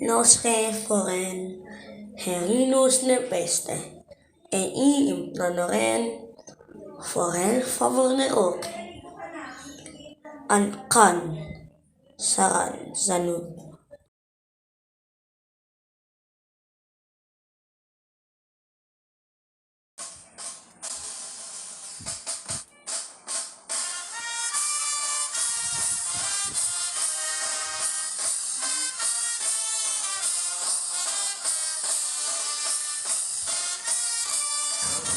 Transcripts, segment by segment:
los que fueren heridos de peste, e imploren por el favor de Roque. Ang kan saran zanun.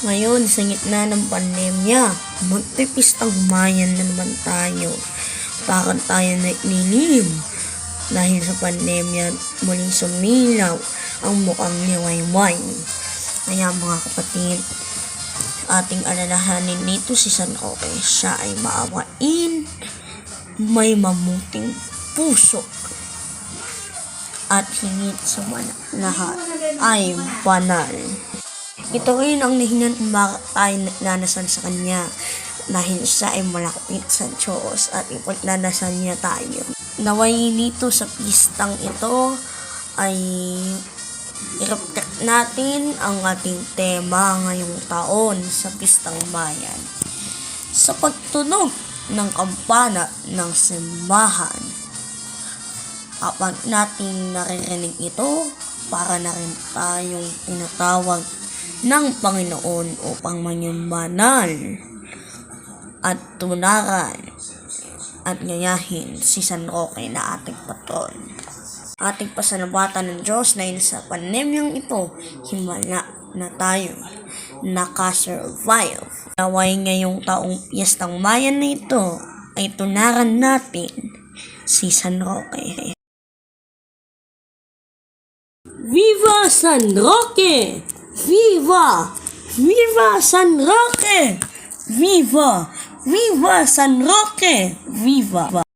Ngayon, sa gitna ng pandemya, magpipistang mayan na naman tayo. Bakit tayo naglilihim? Dahil sa pandemya, muling sumilaw ang mukhang liwayway. Kaya mga kapatid, ating alalahanin nito si San Roque. Siya ay maawain, may mamuting puso, at hingit sa lahat ay banal. Ito rin ang bakit tayo nagnanasal sa Kanya dahil siya ay malapit sa Diyos at ipagdadasal niya tayo. Naway nito sa pistang ito ay i-reflect natin ang ating tema ngayong taon sa Pistang Bayan. Sa pagtunog ng kampana ng simbahan, kapag natin naririnig ito, para na rin tayong tinatawag ng Panginoon upang manyumbanal at tunaran at ngayahin si San Roque na ating patron. Ating pasalamatan ng Diyos dahil sa pandemyang ito, himala na tayo nakasurvive. Naway ngayong taong piyestang mayan na ito ay tunaran natin si San Roque. Viva San Roque! Viva! Viva San Roque! Viva! Viva San Roque! Viva!